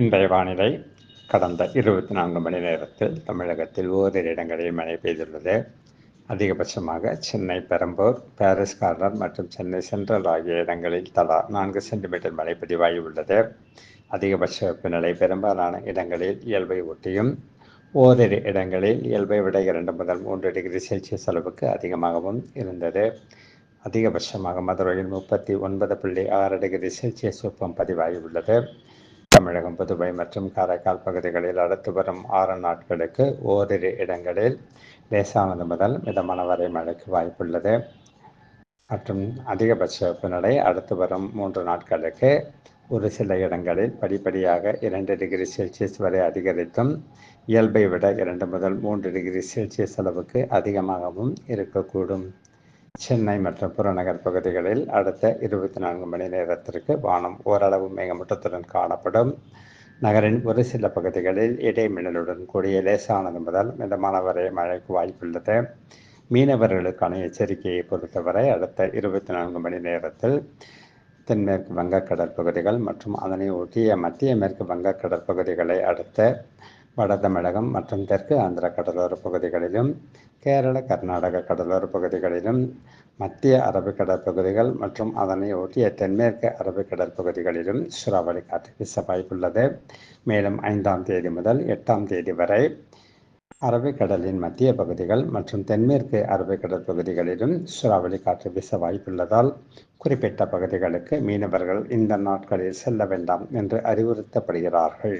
இன்றைய வானிலை கடந்த இருபத்தி நான்கு மணி நேரத்தில் தமிழகத்தில் ஓரிரு இடங்களில் மழை பெய்துள்ளது. அதிகபட்சமாக சென்னை பெரம்பூர் பாரிஸ் கார்னர் மற்றும் சென்னை சென்ட்ரல் ஆகிய இடங்களில் தலா நான்கு சென்டிமீட்டர் மழை பதிவாகி உள்ளது. அதிகபட்ச வெப்பநிலை பெரும்பாலான இடங்களில் இயல்பை ஒட்டியும் ஓரிரு இடங்களில் இயல்பை விட இரண்டு முதல் மூன்று டிகிரி செல்சியஸ் அளவுக்கு அதிகமாகவும் இருந்தது. அதிகபட்சமாக மதுரையில் முப்பத்தி ஒன்பது புள்ளி ஆறு டிகிரி செல்சியஸ் வெப்பம் பதிவாகி உள்ளது. தமிழகம் புதுவை மற்றும் காரைக்கால் பகுதிகளில் அடுத்து வரும் ஆறு நாட்களுக்கு ஓரிரு இடங்களில் லேசானது முதல் மிதமான வரை மழைக்கு வாய்ப்புள்ளது. மற்றும் அதிகபட்ச வெப்பநிலை அடுத்து வரும் மூன்று நாட்களுக்கு ஒரு சில இடங்களில் படிப்படியாக இரண்டு டிகிரி செல்சியஸ் வரை அதிகரித்தும் இயல்பை விட இரண்டு முதல் மூன்று டிகிரி செல்சியஸ் அளவுக்கு அதிகமாகவும் இருக்கக்கூடும். சென்னை மற்றும் புறநகர் பகுதிகளில் அடுத்த இருபத்தி நான்கு மணி நேரத்திற்கு வானம் ஓரளவு மேகமூட்டத்துடன் காணப்படும். நகரின் ஒரு சில பகுதிகளில் இடைமின்னலுடன் கூடிய லேசானது முதல் மிதமான வரை மழைக்கு வாய்ப்புள்ளது மீனவர்களுக்கான எச்சரிக்கையை பொறுத்தவரை அடுத்த இருபத்தி நான்கு மணி நேரத்தில் தென்மேற்கு வங்கக்கடல் பகுதிகள் மற்றும் அதனை ஒட்டிய மத்திய மேற்கு வங்கக்கடல் பகுதிகளை அடுத்த வட தமிழகம் மற்றும் தெற்கு ஆந்திர கடலோர பகுதிகளிலும் கேரள கர்நாடக கடலோர பகுதிகளிலும் மத்திய அரபிக்கடல் பகுதிகள் மற்றும் அதனை ஒட்டிய தென்மேற்கு அரபிக்கடல் பகுதிகளிலும் சூறாவளி காற்று வீச வாய்ப்புள்ளது மேலும் ஐந்தாம் தேதி முதல் எட்டாம் தேதி வரை அரபிக்கடலின் மத்திய பகுதிகள் மற்றும் தென்மேற்கு அரபிக்கடல் பகுதிகளிலும் சூறாவளி காற்று வீச வாய்ப்புள்ளதால் குறிப்பிட்ட பகுதிகளுக்கு மீனவர்கள் இந்த நாட்களில் செல்ல வேண்டாம் என்று அறிவுறுத்தப்படுகிறார்கள்.